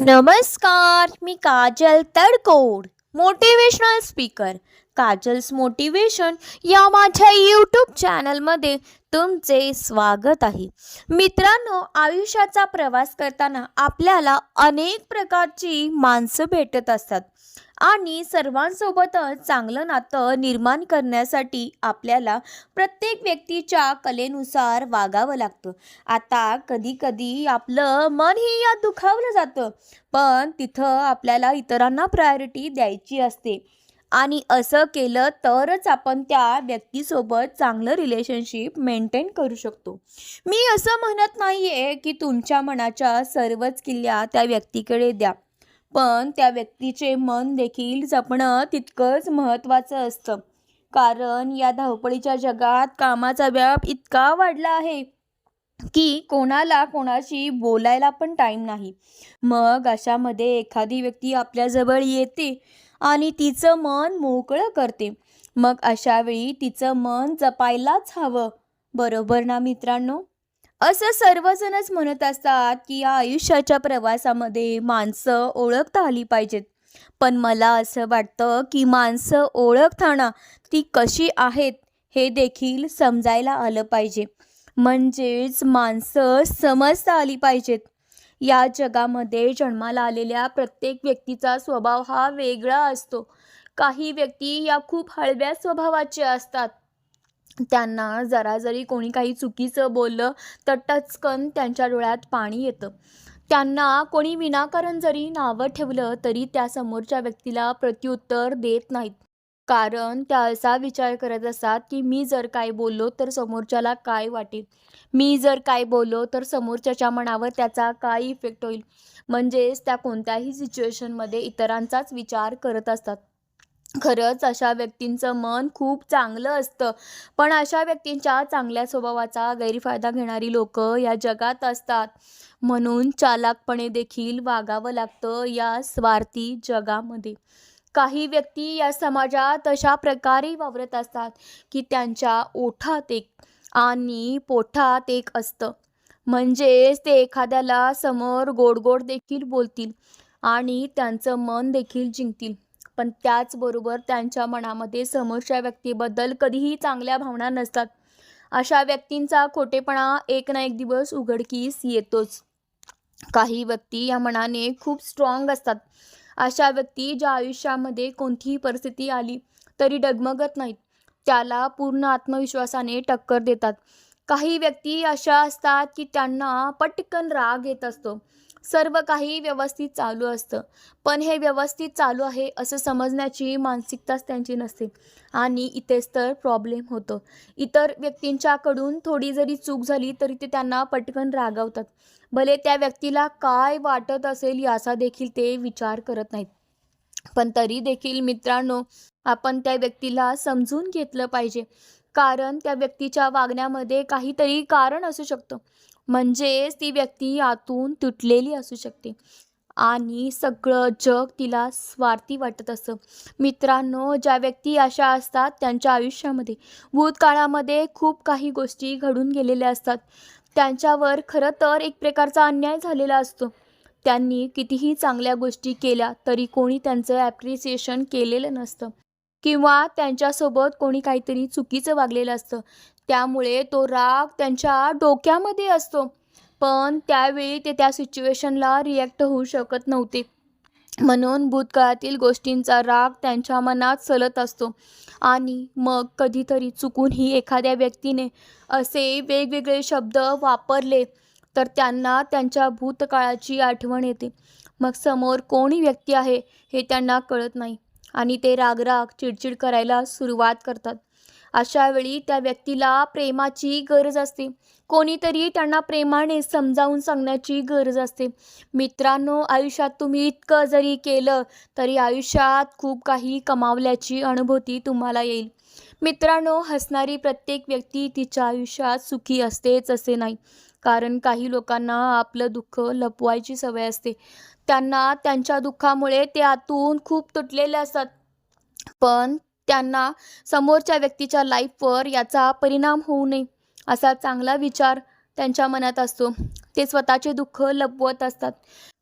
नमस्कार मी Kajal Tadkod motivational speaker Kajal's motivation या माझ्या यूट्यूब चॅनलमध्ये तुमचे स्वागत आहे. मित्रांनो आयुष्याचा प्रवास करताना आपल्याला अनेक प्रकारची माणसं भेटत असतात. आणि सर्वांसोबतच चांगलं नातं निर्माण करण्यासाठी आपल्याला प्रत्येक व्यक्तीच्या कलेनुसार वागावं लागतं. आता कधी कधी आपलं मनही यात दुखावलं जातं पण तिथं आपल्याला इतरांना प्रायोरिटी द्यायची असते. आणि असं केलं तरच आपण त्या व्यक्तीसोबत चांगलं रिलेशनशिप मेंटेन करू शकतो. मी असं म्हणत नाही आहे की तुमच्या मनाच्या सर्वच किल्ल्या त्या व्यक्तीकडे द्या. पण त्या व्यक्तीचे मन देखील जपणं तितकंच महत्त्वाचं असतं. कारण या धावपळीच्या जगात कामाचा व्याप इतका वाढला आहे की कोणाला कोणाशी बोलायला पण टाईम नाही. मग अशामध्ये एखादी व्यक्ती आपल्याजवळ येते आणि तिचं मन मोकळं करते. मग अशावेळी तिचं मन जपायलाच हवं. बरोबर ना मित्रांनो? असं सर्वजणच म्हणत असतात की या आयुष्याच्या प्रवासामध्ये माणसं ओळखता आली पाहिजेत. पण मला असं वाटतं की माणसं ओळखताना ती कशी आहेत हे देखील समजायला आलं पाहिजे. म्हणजेच माणसं समजता आली पाहिजेत. या जगामध्ये जन्माला आलेल्या प्रत्येक व्यक्तीचा स्वभाव हा वेगळा असतो. काही व्यक्ती या खूप हळव्या स्वभावाचे असतात. त्यांना जरा जरी कोणी काही चुकीचं बोललं तर टचकन त्यांच्या डोळ्यात पाणी येतं. त्यांना कोणी विनाकारण जरी नावं ठेवलं तरी त्या समोरच्या व्यक्तीला प्रत्युत्तर देत नाहीत. कारण त्या असा विचार करत असतात की मी जर काय बोललो तर समोरच्याला काय वाटेल? मी जर काय बोललो तर समोरच्याच्या मनावर त्याचा काय इफेक्ट होईल? म्हणजेच त्या कोणत्याही सिच्युएशनमध्ये इतरांचाच विचार करत असतात. खरंच अशा व्यक्तींचं मन खूप चांगलं असतं. पण अशा व्यक्तींच्या चांगल्या स्वभावाचा गैरफायदा घेणारी लोक या जगात असतात. म्हणून चालाकपणे देखील वागावं लागतं या स्वार्थी जगामध्ये. काही व्यक्ती या समाजात अशा प्रकारे वावरत असतात की त्यांच्या ओठात एक आणि पोठात एक असतं. म्हणजेच ते एखाद्याला समोर गोड गोड देखील बोलतील आणि त्यांचं मन देखील जिंकतील. पण त्याचबरोबर त्यांच्या मनामध्ये समोरच्या व्यक्तीबद्दल कधीही चांगल्या भावना नसतात. अशा व्यक्तींचा खोटेपणा एक ना एक दिवस उघडकीस येतोच. काही व्यक्ती या मनाने खूप स्ट्रॉंग असतात. अशा व्यक्ती ज्या आयुष्यामध्ये कोणतीही परिस्थिती आली तरी डगमगत नाहीत. त्याला पूर्ण आत्मविश्वासाने टक्कर देतात. काही व्यक्ती अशा असतात की त्यांना पटकन राग येत असतो. सर्व काही व्यवस्थित चालू असतं. पण हे व्यवस्थित चालू आहे असं समजण्याची मानसिकताच त्यांची नसते. आणि इथेच तर प्रॉब्लेम होतो. इतर व्यक्तींच्याकडून थोडी जरी चूक झाली तरी ते त्यांना पटकन रागवतात. भले त्या व्यक्तीला काय वाटत असेल याचा देखील ते विचार करत नाहीत. पण तरी देखील मित्रांनो आपण त्या व्यक्तीला समजून घेतलं पाहिजे. कारण त्या व्यक्तीच्या वागण्यामध्ये काहीतरी कारण असू शकतं. म्हणजेच ती व्यक्ती आतून तुटलेली असू शकते. आणि सगळं जग तिला स्वार्थी वाटत असतं मित्रांनो ज्या व्यक्ती अशा असतात त्यांच्या आयुष्यामध्ये भूतकाळामध्ये खूप काही गोष्टी घडून गेलेल्या असतात. त्यांच्यावर खरं तर एक प्रकारचा अन्याय झालेला असतो. त्यांनी कितीही चांगल्या गोष्टी केल्या तरी कोणी त्यांचं ॲप्रिसिएशन केलेलं नसतं. किंवा त्यांच्यासोबत कोणी काहीतरी चुकीचं वागलेलं असतं. त्यामुळे तो राग त्यांच्या डोक्यामध्ये असतो. पण त्यावेळी ते त्या सिच्युएशनला रिॲक्ट होऊ शकत नव्हते. म्हणून भूतकाळातील गोष्टींचा राग त्यांच्या मनात चलत असतो. आणि मग कधीतरी चुकूनही एखाद्या व्यक्तीने असे वेगवेगळे शब्द वापरले तर त्यांना त्यांच्या भूतकाळाची आठवण येते. मग समोर कोणी व्यक्ती आहे हे त्यांना कळत नाही. आणि ते रागराग चिडचिड करायला सुरुवात करतात. अशा वेळी त्या व्यक्तीला प्रेमाची गरज असते. कोणीतरी त्यांना प्रेमाने समजावून सांगण्याची गरज असते. मित्रांनो आयुष्यात तुम्ही इतकं जरी केलं तरी आयुष्यात खूप काही कमावल्याची अनुभूती तुम्हाला येईल. मित्रांनो हसणारी प्रत्येक व्यक्ती तिच्या आयुष्यात सुखी असतेच असे नाही. कारण काही लोकांना आपलं दुःख लपवायची सवय असते. त्यांना त्यांच्या दुःखामुळे ते आतून खूप तुटलेले असतात. पण त्यांना समोरच्या व्यक्तीच्या लाईफवर याचा परिणाम होऊ नये असा चांगला विचार त्यांच्या मनात असतो. ते स्वतःचे दुःख लपवत असतात.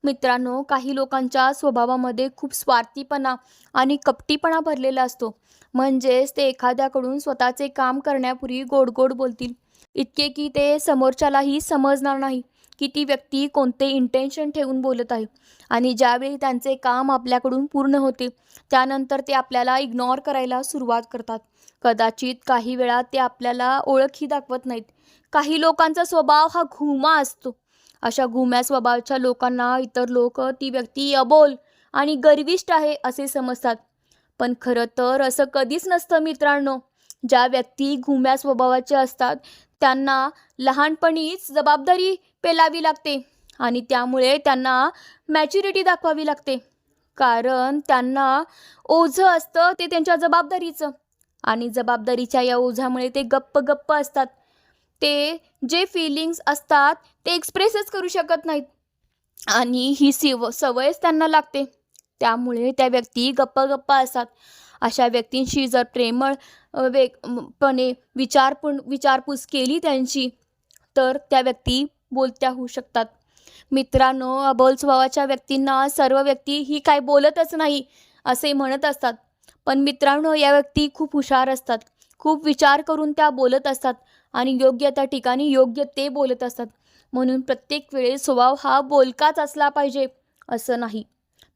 मित्रांनो काही लोकांच्या स्वभावामध्ये खूप स्वार्थीपणा आणि कपटीपणा भरलेला असतो. म्हणजेच ते एखाद्याकडून स्वतःचे काम करण्यापूर्वी गोड गोड बोलतील. इतके की ते समोरच्यालाही समजणार नाही. की ती व्यक्ती कोणते इंटेन्शन ठेवून बोलत आहे. आणि ज्यावेळी त्यांचे काम आपल्याकडून पूर्ण होते त्यानंतर ते आपल्याला इग्नॉर करायला सुरुवात करतात. कदाचित काही वेळा ते आपल्याला ओळखही दाखवत नाहीत. काही लोकांचा स्वभाव हा घुमा असतो. अशा घुम्या स्वभावाच्या लोकांना इतर लोक ती व्यक्ती अबोल आणि गर्विष्ट आहे असे समजतात. पण खरं तर असं कधीच नसतं मित्रांनो. ज्या व्यक्ती घुम्या स्वभावाच्या असतात त्यांना लहानपणीच जबाबदारी पेलावी लागते आणि त्यामुळे त्यांना मॅच्युरिटी दाखवावी लागते. कारण त्यांना ओझं असतं ते त्यांच्या जबाबदारीचं. आणि जबाबदारीच्या या ओझ्यामुळे ते गप्प गप्प असतात. ते जे फिलिंग्स असतात ते एक्सप्रेसच करू शकत नाहीत. आणि ही सिव सवयच त्यांना लागते. त्यामुळे त्या व्यक्ती गप्प गप्प असतात. अशा व्यक्तींशी जर प्रेमळ वेगपणे वे पणे विचारपूण विचारपूस केली त्यांची तर त्या व्यक्ती बोलत्या होऊ शकतात. मित्रांनो अबोल स्वभावाच्या व्यक्तींना सर्व व्यक्ती ही काय बोलतच नाही असे म्हणत असतात. पण मित्रांनो या व्यक्ती खूप हुशार असतात. खूप विचार करून त्या बोलत असतात आणि योग्य त्या ठिकाणी योग्य ते बोलत असतात. म्हणून प्रत्येक वेळेस स्वभाव हा बोलकाच असला पाहिजे असं नाही.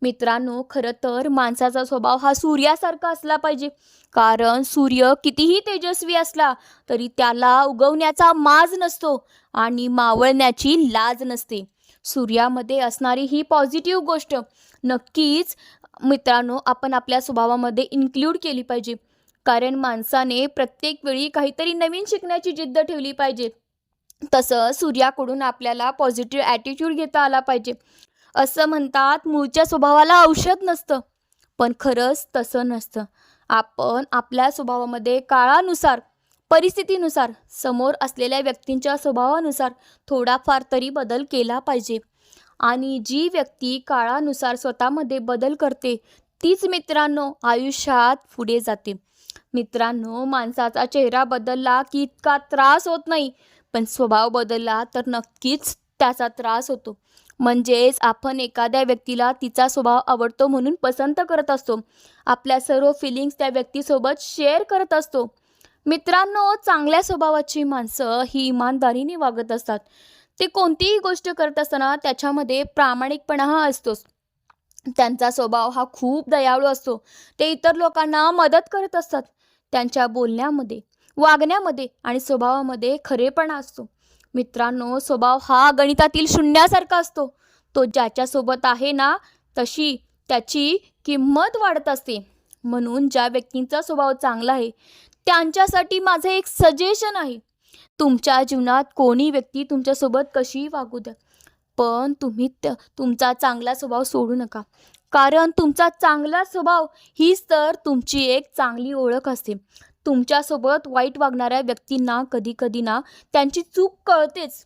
मित्रांनो खरं तर माणसाचा स्वभाव हा सूर्यासारखा असला पाहिजे. कारण सूर्य कितीही तेजस्वी असला तरी त्याला उगवण्याचा माज नसतो आणि मावळण्याची लाज नसते. सूर्यामध्ये असणारी ही पॉझिटिव्ह गोष्ट नक्कीच मित्रांनो आपण आपल्या स्वभावामध्ये इन्क्ल्यूड केली पाहिजे. कारण माणसाने प्रत्येक वेळी काहीतरी नवीन शिकण्याची जिद्द ठेवली पाहिजे. तसं सूर्याकडून आपल्याला पॉझिटिव्ह ॲटिट्यूड घेता आला पाहिजे. असं म्हणतात मूळच्या स्वभावाला औषध नसतं. पण खरंच तसं नसतं. आपण आपल्या स्वभावामध्ये काळानुसार परिस्थितीनुसार समोर असलेल्या व्यक्तींच्या स्वभावानुसार थोडाफार तरी बदल केला पाहिजे. आणि जी व्यक्ती काळानुसार स्वतःमध्ये बदल करते तीच मित्रांनो आयुष्यात पुढे जाते. मित्रांनो माणसाचा चेहरा बदलला की इतका त्रास होत नाही पण स्वभाव बदलला तर नक्कीच त्याचा त्रास होतो. म्हणजेच आपण एखाद्या व्यक्तीला तिचा स्वभाव आवडतो म्हणून पसंत करत असतो. आपल्या सर्व फिलिंग्स त्या व्यक्तीसोबत शेअर करत असतो. मित्रांनो चांगल्या स्वभावाची माणसं ही इमानदारीने वागत असतात. ते कोणतीही गोष्ट करत असताना त्याच्यामध्ये प्रामाणिकपणा हा असतोच त्यांचा स्वभाव हा खूप दयाळू असतो. ते इतर लोकांना मदत करत असतात. त्यांच्या बोलण्यामध्ये वागण्यामध्ये आणि स्वभावामध्ये खरेपणा असतो. मित्रांनो स्वभाव हा गणितातील शून्यासारखा असतो. तो ज्याच्यासोबत आहे ना तशी त्याची किंमत वाढत असते. म्हणून ज्या व्यक्तींचा स्वभाव चांगला आहे त्यांच्यासाठी माझं एक सजेशन आहे. तुमच्या जीवनात कोणी व्यक्ती तुमच्यासोबत कशीही वागू द्या? पण तुम्ही तुमचा चांगला स्वभाव सोडू नका. कारण तुमचा चांगला स्वभाव हीच तर तुमची एक चांगली ओळख असते. तुमच्यासोबत वाईट वागणाऱ्या व्यक्तींना कधी कधी ना त्यांची चूक कळतेच.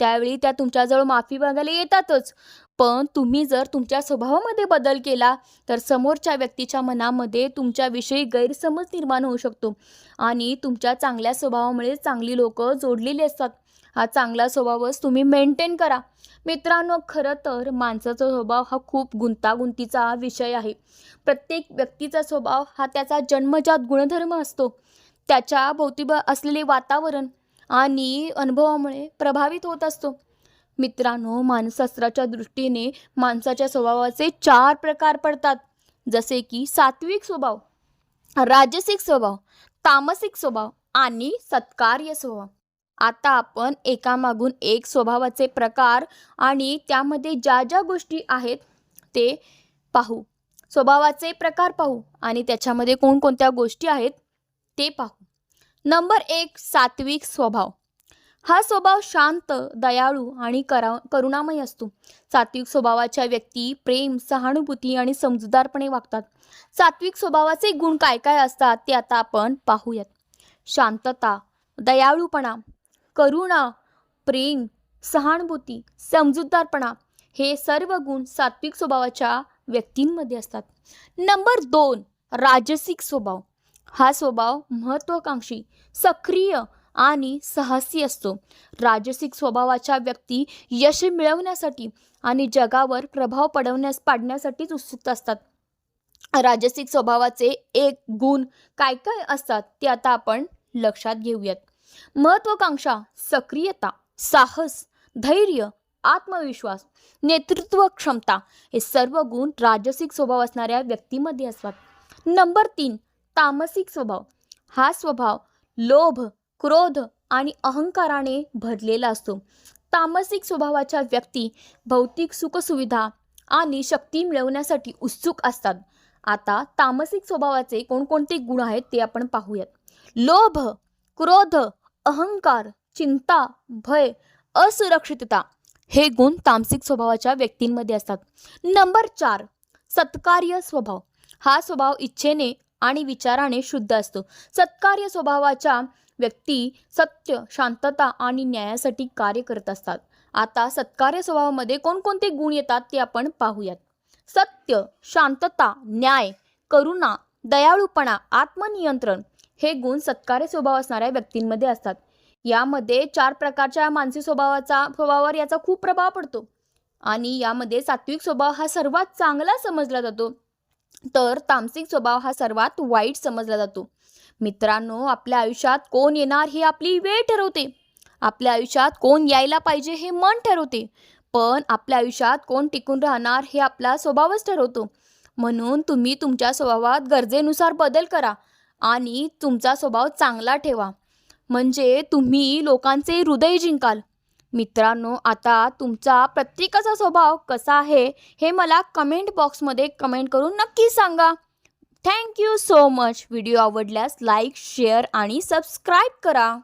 त्यावेळी त्या तुमच्याजवळ माफी मागायला येतातच. पण तुम्ही जर तुमच्या स्वभावामध्ये बदल केला तर समोरच्या व्यक्तीच्या मनामध्ये तुमच्याविषयी गैरसमज निर्माण होऊ शकतो आणि तुमच्या चांगल्या स्वभावामुळे चांगली लोक जोडलेली असतात. हा चांगला स्वभावच तुम्ही मेंटेन करा. मित्रांनो खरं तर माणसाचा स्वभाव हा खूप गुंतागुंतीचा विषय आहे. प्रत्येक व्यक्तीचा स्वभाव हा त्याचा जन्मजात गुणधर्म असतो. त्याच्या भोवती असलेले वातावरण आणि अनुभवामुळे प्रभावित होत असतो. मित्रांनो मानसशास्त्राच्या दृष्टीने माणसाच्या स्वभावाचे चार प्रकार पडतात. जसे की सात्विक स्वभाव राजसिक स्वभाव तामसिक स्वभाव आणि सत्कार्य स्वभाव. आता आपण एकामागून एक स्वभावाचे प्रकार आणि त्यामध्ये ज्या ज्या गोष्टी आहेत ते पाहू. स्वभावाचे प्रकार पाहू आणि त्याच्यामध्ये कोणकोणत्या गोष्टी आहेत ते पाहू. नंबर एक सात्विक स्वभाव. हा स्वभाव शांत दयाळू आणि करा करुणामय असतो. सात्विक स्वभावाच्या व्यक्ती प्रेम सहानुभूती आणि समजूतदारपणे वागतात. सात्विक स्वभावाचे गुण काय काय असतात ते आता आपण पाहूयात. शांतता दयाळूपणा करुणा प्रेम सहानुभूती समजूतदारपणा हे सर्व गुण सात्विक स्वभावाच्या व्यक्तींमध्ये असतात. नंबर दोन राजसिक स्वभाव. हा स्वभाव महत्त्वाकांक्षी सक्रिय आणि साहसी असतो. राजसिक स्वभावाच्या व्यक्ती यश मिळवण्यासाठी आणि जगावर प्रभाव पडवण्यास पाडण्यासाठीच उत्सुक असतात. राजसिक स्वभावाचे एक गुण काय काय असतात ते आता आपण लक्षात घेऊयात. महत्वाकांक्षा सक्रियता साहस धैर्य आत्मविश्वास नेतृत्व क्षमता हे सर्व गुण राजसिक स्वभाव असणाऱ्या व्यक्तीमध्ये असतात. नंबर तीन तामसिक स्वभाव. हा स्वभाव लोभ क्रोध आणि अहंकाराने भरलेला असतो. तामसिक स्वभावाच्या व्यक्ती भौतिक सुखसुविधा आणि शक्ती मिळवण्यासाठी उत्सुक असतात. आता तामसिक स्वभावाचे कोणकोणते गुण आहेत ते आपण पाहूयात. लोभ क्रोध अहंकार चिंता भय असुरक्षितता हे गुण तामसिक स्वभावाच्या व्यक्तींमध्ये असतात. नंबर चार सत्कार्य स्वभाव. हा स्वभाव इच्छेने आणि विचाराने शुद्ध असतो. सत्कार्य स्वभावाच्या व्यक्ती सत्य शांतता आणि न्यायासाठी कार्य करत असतात. आता सत्कार्य स्वभावामध्ये कोणकोणते गुण येतात ते आपण पाहूयात. सत्य शांतता न्याय करुणा दयाळूपणा आत्मनियंत्रण हे गुण सत्कार्य स्वभाव असणाऱ्या व्यक्तींमध्ये असतात. यामध्ये चार प्रकारच्या मानसिक स्वभावाचा स्वभावावर याचा खूप प्रभाव पडतो. आणि यामध्ये सात्विक स्वभाव हा सर्वात चांगला समजला जातो. तर तामसिक स्वभाव हा सर्वात वाईट समजला जातो. मित्रांनो आपल्या आयुष्यात कोण येणार हे आपली वेळ ठरवते. आपल्या आयुष्यात कोण यायला पाहिजे हे मन ठरवते. पण आपल्या आयुष्यात कोण टिकून राहणार हे आपला स्वभावच ठरवतो. म्हणून तुम्ही तुमच्या स्वभावात गरजेनुसार बदल करा. आणि तुमचा स्वभाव चांगला ठेवा. म्हणजे तुम्ही लोकांचे हृदय जिंकाल. मित्रांनो आता तुमचा प्रत्येकाचा स्वभाव कसा आहे हे मला कमेंट बॉक्समध्ये कमेंट करून नक्की सांगा. Thank you so much video आवडल्यास लाईक शेअर आणि सबस्क्राईब करा.